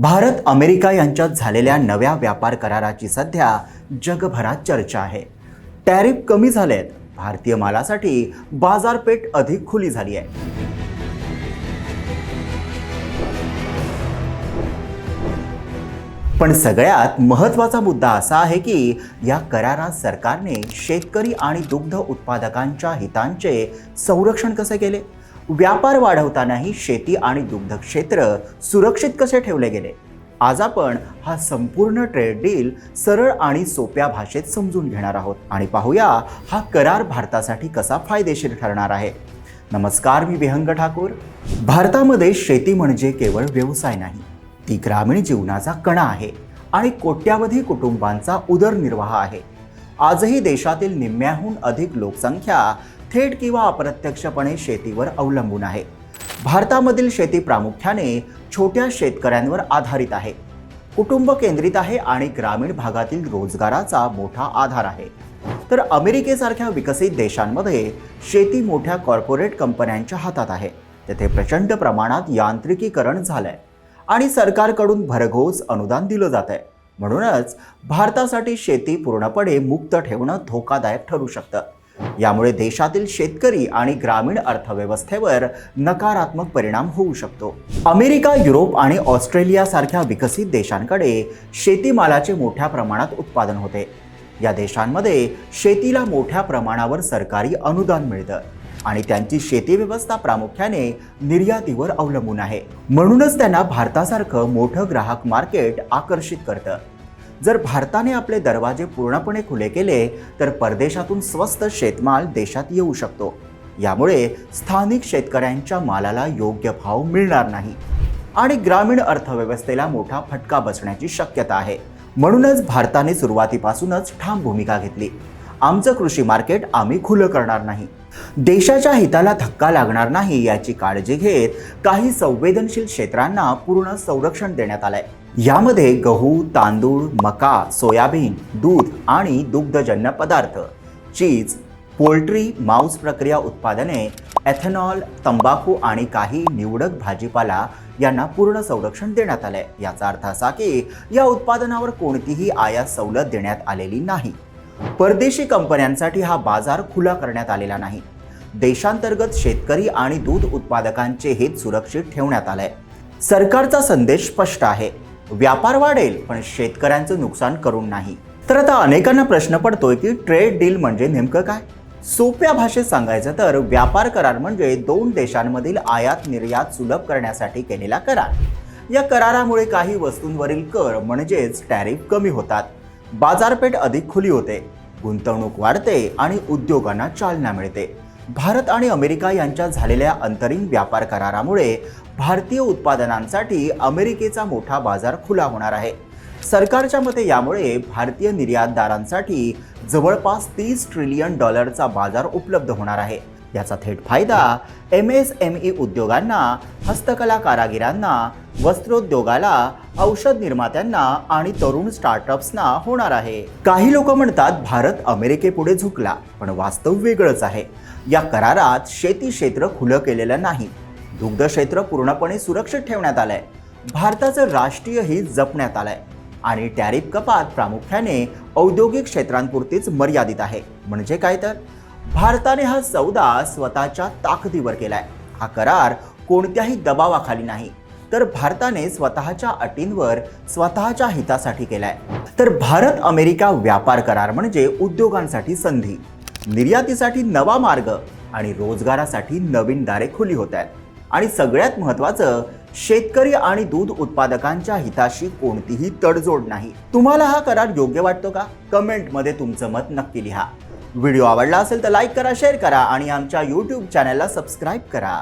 Bharat America यांच्यात झालेल्या नव्या व्यापार कराराची सध्या जगभरात चर्चा आहे. टॅरिफ कमी झालेत. भारतीय मालासाठी बाजारपेठ अधिक खुली झाली आहे. पण सगळ्यात महत्त्वाचा मुद्दा असा आहे की या करारात सरकारने शेतकरी आणि दुग्ध उत्पादकांच्या हितांचे संरक्षण कसे केले? व्यापार वाढवतानाही शेती आणि दुग्ध क्षेत्र सुरक्षित कसे ठेवले गेले? आज आपण हा संपूर्ण ट्रेड डील सरळ आणि सोप्या भाषेत समजून घेणार आहोत आणि पाहूया हा करार भारतासाठी कसा फायदेशीर ठरणार आहे. नमस्कार मी विहंग ठाकूर. भारतामध्ये शेती म्हणजे केवळ व्यवसाय नाही ती ग्रामीण जीवनाचा कणा आहे आणि कोट्यावधी कुटुंबांचा उदरनिर्वाह आहे. आजही देशातील निम्म्याहून अधिक लोकसंख्या थेट किंवा अप्रत्यक्षपणे शेतीवर अवलंबून आहे. भारतामधील शेती प्रामुख्याने छोट्या शेतकऱ्यांवर आधारित आहे. कुटुंब केंद्रित आहे आणि ग्रामीण भागातील रोजगाराचा मोठा आधार आहे. तर अमेरिकेसारख्या विकसित देशांमध्ये शेती मोठ्या कॉर्पोरेट कंपन्यांच्या हातात आहे. तेथे प्रचंड प्रमाणात यांत्रिकीकरण झालंय आणि सरकारकडून भरघोस अनुदान दिलं जात आहे म्हणूनच भारतासाठी शेती पूर्णपणे मुक्त ठेवणं धोकादायक ठरू शकतं. यामुळे देशातील शेतकरी आणि ग्रामीण अर्थव्यवस्थेवर नकारात्मक परिणाम होऊ शकतो. अमेरिका युरोप आणि ऑस्ट्रेलियासारख्या विकसित देशांकडे शेतीमालाचे मोठ्या प्रमाणात उत्पादन होते. या देशांमध्ये शेतीला मोठ्या प्रमाणावर सरकारी अनुदान मिळतं आणि त्यांची शेती व्यवस्था प्रामुख्याने निर्यातीवर अवलंबून आहे. म्हणूनच त्यांना भारतासारखं मोठं ग्राहक मार्केट आकर्षित करतं. जर भारताने आपले दरवाजे पूर्णपणे खुले केले तर परदेशातून स्वस्त शेतमाल देशात येऊ शकतो. यामुळे स्थानिक शेतकऱ्यांच्या मालाला योग्य भाव मिळणार नाही. आणि ग्रामीण अर्थव्यवस्थेला मोठा फटका बसण्याची शक्यता आहे. म्हणूनच भारताने सुरुवातीपासूनच ठाम भूमिका घेतली. आमचं कृषी मार्केट आम्ही खुलं करणार नाही. देशाच्या हिताला धक्का लागणार नाही याची काळजी घेत काही संवेदनशील क्षेत्रांना पूर्ण संरक्षण देण्यात आलंय. यामध्ये गहू तांदूळ मका सोयाबीन दूध आणि दुग्धजन्य पदार्थ चीज पोल्ट्री मांस प्रक्रिया उत्पादने एथेनॉल तंबाखू आणि काही निवडक भाजीपाला यांना पूर्ण संरक्षण देण्यात आलंय. याचा अर्थ असा की या उत्पादनावर कोणतीही आयात सवलत देण्यात आलेली नाही. परदेशी कंपन्यांसाठी हा बाजार खुला करण्यात आलेला नाही. देशांतर्गत शेतकरी आणि दूध उत्पादकांचे हित सुरक्षित ठेवण्यात आलंय. सरकारचा संदेश स्पष्ट आहे. व्यापार वाढेल पण शेतकऱ्यांचं नुकसान करून नाही. तर आता अनेकांना प्रश्न पडतोय की ट्रेड डील म्हणजे नेमकं काय? सोप्या भाषेत सांगायचं तर व्यापार करार म्हणजे दोन देशांमधील आयात निर्यात सुलभ करण्यासाठी केलेला करार. या करारामुळे काही वस्तूंवरील कर म्हणजेच टॅरिफ कमी होतात. बाजारपेठ अधिक खुली होते गुंतवणूक वाढते आणि उद्योगांना चालना मिळते. भारत आणि अमेरिका यांच्यात झालेल्या अंतरिम व्यापार करारामुळे भारतीय उत्पादनांसाठी अमेरिकेचा मोठा बाजार खुला होणार आहे. सरकारच्या मते यामुळे भारतीय निर्यातदारांसाठी जवळपास तीस ट्रिलियन डॉलरचा बाजार उपलब्ध होणार आहे. याचा थेट फायदा एम एस एम ई उद्योगांना हस्तकला कारागिरांना वस्त्रोद्योगाला औषध निर्मात्यांना आणि तरुण स्टार्टअप्सना होणार आहे. काही लोक म्हणतात भारत अमेरिकेपुढे झुकला पण वास्तव वेगळंच आहे. या करारात शेती क्षेत्र खुलं केलेलं नाही. दुग्ध क्षेत्र पूर्णपणे सुरक्षित ठेवण्यात आलंय. भारताचं राष्ट्रीय हित जपण्यात आलंय. आणि टॅरिफ कपात प्रामुख्याने औद्योगिक क्षेत्रांपुरतीच मर्यादित आहे. म्हणजे काय तर? भारताने हा सौदा स्वतःच्या ताकदीवर केलाय. हा करार कोणत्याही दबावाखाली नाही. तर भारताने स्वतःच्या अटींवर स्वतःच्या हितासाठी केलाय. तर भारत अमेरिका व्यापार करार म्हणजे उद्योगांसाठी संधी. निर्यातीसाठी नवा मार्ग आणि रोजगारासाठी नवीन दारे खुली होत आहेत. आणि सगळ्यात महत्त्वाचं शेतकरी आणि दूध उत्पादकांच्या हिताशी कोणतीही तडजोड नाही. तुम्हाला हा करार योग्य वाटतो का? कमेंटमध्ये तुमचं मत नक्की लिहा. व्हिडिओ आवडला असेल तर लाईक करा शेअर करा आणि आमच्या यूट्यूब चॅनलला सबस्क्राईब करा.